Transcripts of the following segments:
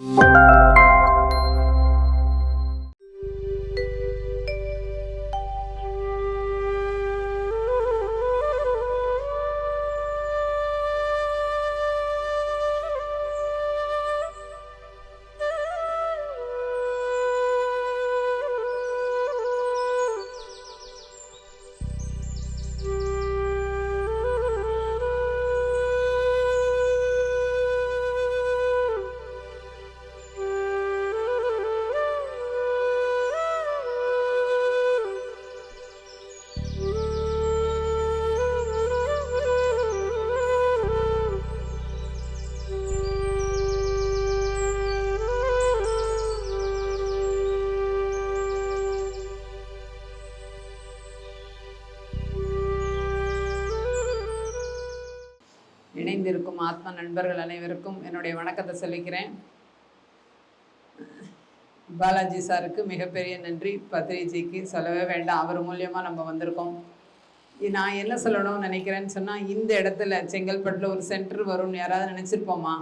you இணைந்திருக்கும் ஆத்ம நண்பர்கள் அனைவருக்கும் என்னுடைய வணக்கத்தை சொல்லிக்கிறேன். பாலாஜி சாருக்கு மிகப்பெரிய நன்றி. பத்ரிஜிக்கு சொல்லவே வேண்டாம். அவர் மூலியமாக நம்ம வந்திருக்கோம். நான் என்ன சொல்லணும்னு நினைக்கிறேன்னு சொன்னால் இந்த இடத்துல செங்கல்பட்டில் ஒரு சென்டர் வரும்னு யாராவது நினச்சிருப்போமா?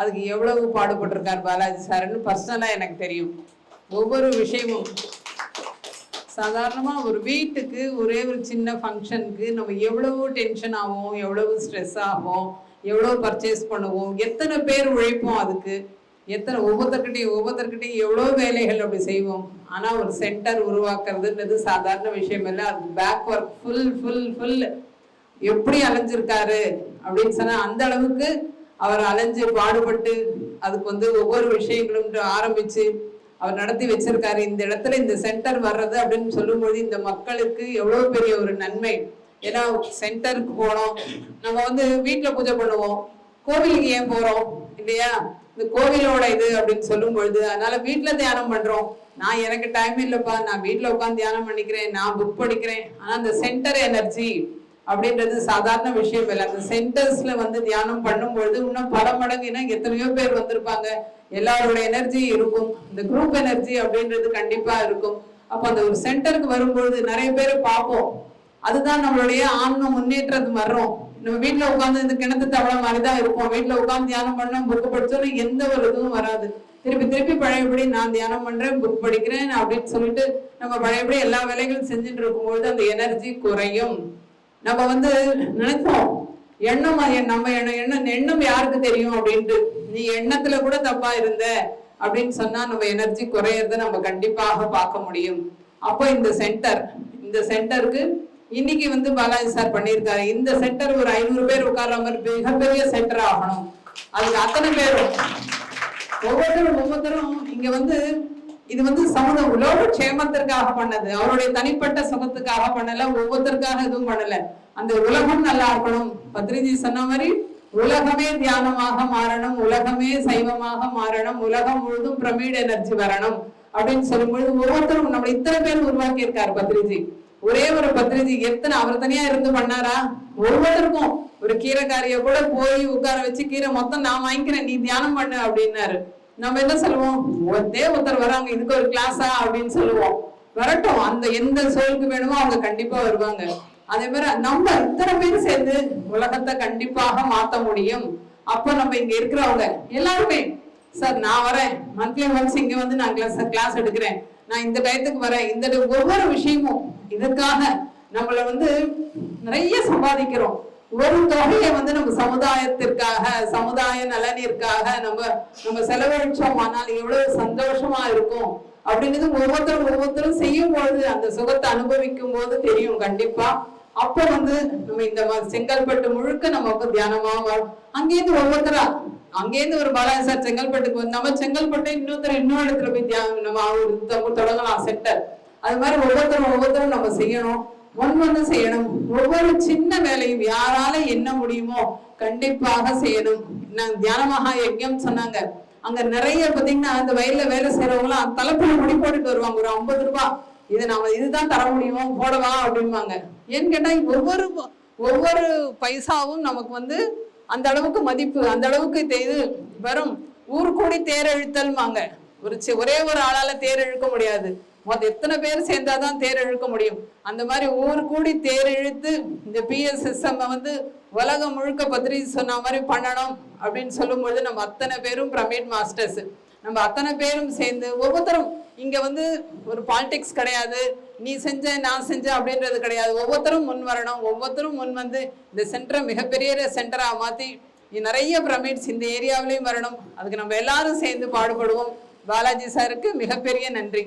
அதுக்கு எவ்வளவு பாடுபட்டிருக்கார் பாலாஜி சாருன்னு பர்சனலாக எனக்கு தெரியும். ஒவ்வொரு விஷயமும் சாதாரணமாக ஒரு வீட்டுக்கு ஒரே ஒரு சின்ன ஃபங்க்ஷனுக்கு நம்ம எவ்வளவு டென்ஷன் ஆகும் எவ்வளவு ஸ்ட்ரெஸ் ஆகும் எவ்வளோ பர்ச்சேஸ் பண்ணுவோம் எத்தனை பேர் உழைப்போம் அதுக்கு? எத்தனை ஒவ்வொருத்தர்கிட்டையும் ஒவ்வொருத்தர்கிட்டையும் எவ்வளோ வேலைகள் அப்படி செய்வோம்? ஆனால் ஒரு சென்டர் உருவாக்குறதுன்றது சாதாரண விஷயம் இல்லை. அது back work full full full எப்படி அலைஞ்சிருக்காரு அப்படின்னு சொன்னால் அந்த அளவுக்கு அவர் அலைஞ்சு பாடுபட்டு அதுக்கு வந்து ஒவ்வொரு விஷயங்களும் ஆரம்பித்து அவர் நடத்தி வச்சிருக்காரு. இந்த இடத்துல இந்த சென்டர் வர்றது அப்படின்னு சொல்லும்போது இந்த மக்களுக்கு எவ்வளவு பெரிய ஒரு நன்மை. ஏன்னா சென்டருக்கு போனோம். நம்ம வந்து வீட்டுல பூஜை பண்ணுவோம். கோவிலுக்கு ஏன் போறோம்? இல்லையா? இந்த கோவிலோட இது அப்படின்னு சொல்லும் பொழுது அதனால வீட்டுல தியானம் பண்றோம். நான் எனக்கு டைம் இல்லப்பா. நான் வீட்டுல உட்காந்து தியானம் பண்ணிக்கிறேன். நான் புக் படிக்கிறேன். ஆனா அந்த சென்டர் எனர்ஜி அப்படின்றது சாதாரண விஷயம் இல்லை. அந்த சென்டர்ஸ்ல வந்து தியானம் பண்ணும்பொழுது இன்னும் பல மடங்குனா எத்தனையோ பேர் வந்திருப்பாங்க. எல்லாரோட எனர்ஜி இருக்கும். இந்த குரூப் எனர்ஜி அப்படின்றது கண்டிப்பா இருக்கும். அப்போ அந்த ஒரு சென்டருக்கு வரும்பொழுது நிறைய பேர் பார்ப்போம். அதுதான் நம்மளுடைய ஆன்ம முன்னேற்றது வர்றோம். நம்ம வீட்டுல உட்கார்ந்து இந்த கிணத்து தவளை மாதிரி தான் இருப்போம். வீட்டுல உட்கார்ந்து தியானம் பண்ணோம் புக் படிச்சோம் எந்த ஒரு இதுவும் வராது. திருப்பி திருப்பி பழையபடி நான் தியானம் பண்றேன் புக் படிக்கிறேன் அப்படின்னு சொல்லிட்டு நம்ம பழையபடி எல்லா வேலைகளும் செஞ்சுட்டு இருக்கும்பொழுது அந்த எனர்ஜி குறையும். நம்ம வந்து நினைப்போம். எண்ணம் நம்ம எண்ணம் எண்ணம் யாருக்கு தெரியும் அப்படின்ட்டு. நீ எண்ணத்துல கூட தப்பா இருந்த அப்படின்னு சொன்னா நம்ம எனர்ஜி குறையறத நம்ம கண்டிப்பாக பார்க்க முடியும். அப்போ இந்த சென்டர் இந்த சென்டருக்கு இன்னைக்கு வந்து பாலாஜி சார் பண்ணியிருக்காரு. இந்த சென்டர் ஒரு ஐநூறு பேர் உட்கார்ற மாதிரி மிகப்பெரிய சென்டர் ஆகணும். அதுக்கு அத்தனை பேரும் ஒவ்வொருத்தரும் ஒவ்வொருத்தரும் இங்க வந்து இது வந்து சமூக உலோக க்ஷேமத்திற்காக பண்ணது. அவருடைய தனிப்பட்ட சுகத்துக்காக பண்ணல ஒவ்வொருத்தருக்காக எதுவும் பண்ணல. அந்த உலகம் நல்லா இருக்கணும். பத்ரிஜி சொன்ன மாதிரி உலகமே தியானமாக மாறணும் உலகமே சைவமாக மாறணும் உலகம் முழுதும் பிரமிட் எனர்ஜி வரணும் அப்படின்னு சொல்லும்பொழுது ஒவ்வொருத்தரும் நம்ம இத்தனை பேர் உருவாக்கி இருக்காரு பத்ரிஜி. ஒரே ஒரு பத்ரிஜி எத்தனை அவர் தனியா இருந்து பண்ணாரா? ஒவ்வொருத்தருக்கும். ஒரு கீரைக்காரிய கூட போய் உட்கார வச்சு கீரை மொத்தம் நான் வாங்கிக்கிறேன் நீ தியானம் பண்ணு அப்படின்னாரு. நம்ம என்ன சொல்லுவோம்? ஒருத்தே ஒருத்தர் வராங்க இதுக்கு ஒரு கிளாஸா அப்படின்னு சொல்லுவோம். வரட்டும் அந்த எந்த சோலுக்கு வேணுமோ அவங்க கண்டிப்பா வருவாங்க. அதே மாதிரி நம்ம இத்தனை பேர் சேர்ந்து உலகத்தை கண்டிப்பாக மாத்த முடியும். அப்ப நம்ம இங்க இருக்கிறவங்க எல்லாருமே சார் நான் வரேன். மந்த்லி ஒன்ஸ் இங்க வந்து நான் கிளாஸ் கிளாஸ் எடுக்கிறேன். நான் இந்த டயத்துக்கு வரேன். இந்த ஒவ்வொரு விஷயமும் இதுக்காக நம்மள வந்து நிறைய சம்பாதிக்கிறோம். ஒரு தொகையை வந்து நம்ம சமுதாயத்திற்காக சமுதாய நலனிற்காக நம்ம நம்ம செலவழிச்சோம். ஆனால் எவ்வளவு சந்தோஷமா இருக்கும் அப்படின்றது ஒவ்வொருத்தரும் ஒவ்வொருத்தரும் செய்யும் பொழுது அந்த சுகத்தை அனுபவிக்கும் போது தெரியும் கண்டிப்பா. அப்ப வந்து நம்ம இந்த மாதிரி செங்கல்பட்டு முழுக்க நமக்கு தியானமா வரும் அங்கேருந்து ஒவ்வொருத்தரா? அங்கேருந்து ஒரு பாலாஜி சார் செங்கல்பட்டுக்கு வந்து நம்ம செங்கல்பட்டு இன்னொருத்தர் இன்னொரு இடத்துல போய் தியானம் நம்ம ஒரு தொடங்கலாம் சென்டர் அது மாதிரி ஒவ்வொருத்தரும் ஒவ்வொருத்தரும் நம்ம செய்யணும். ஒன் செய்யணும். ஒவ்வொரு சின்ன வேலையும் யாரால என்ன முடியுமோ கண்டிப்பாக செய்யணும். நான் தியானமாக யஜ்யம் சொன்னாங்க. அங்க நிறைய பாத்தீங்கன்னா அந்த வயல்ல வேலை செய்யறவங்களாம் தலைப்புல முடி போட்டுட்டு வருவாங்க. ஒரு ஐம்பது ரூபாய் இது நாம இதுதான் தர முடியும்? போடவா? அப்படிம்பாங்க. ஏன்னு கேட்டா ஒவ்வொரு ஒவ்வொரு பைசாவும் நமக்கு வந்து அந்த அளவுக்கு மதிப்பு அந்த அளவுக்கு இது வரும். ஊர் கூடி தேர் இழுத்தல்மாங்க ஒரு ஒரே ஒரு ஆளால தேர் இழுக்க முடியாது. மொத்த எத்தனை பேர் சேர்ந்தாதான் தேர் இழுக்க முடியும்? அந்த மாதிரி ஊர் கூடி தேர் இழுத்து இந்த பிஎஸ்எஸ்எம் வந்து உலகம் முழுக்க பத்திரி சொன்ன மாதிரி பண்ணணும் அப்படின்னு சொல்லும்பொழுது நம்ம அத்தனை பேரும் பிரமிட் மாஸ்டர்ஸ். நம்ம அத்தனை பேரும் சேர்ந்து ஒவ்வொருத்தரும் இங்க வந்து ஒரு பாலிடிக்ஸ் கிடையாது. நீ செஞ்ச நான் செஞ்ச அப்படின்றது கிடையாது. ஒவ்வொருத்தரும் முன் வரணும். ஒவ்வொருத்தரும் முன் வந்து இந்த சென்டரை மிகப்பெரிய சென்டராக மாற்றி நிறைய பிரமிட்ஸ் இந்த ஏரியாவிலையும் வரணும். அதுக்கு நம்ம எல்லாரும் சேர்ந்து பாடுபடுவோம். பாலாஜி சாருக்கு மிகப்பெரிய நன்றி.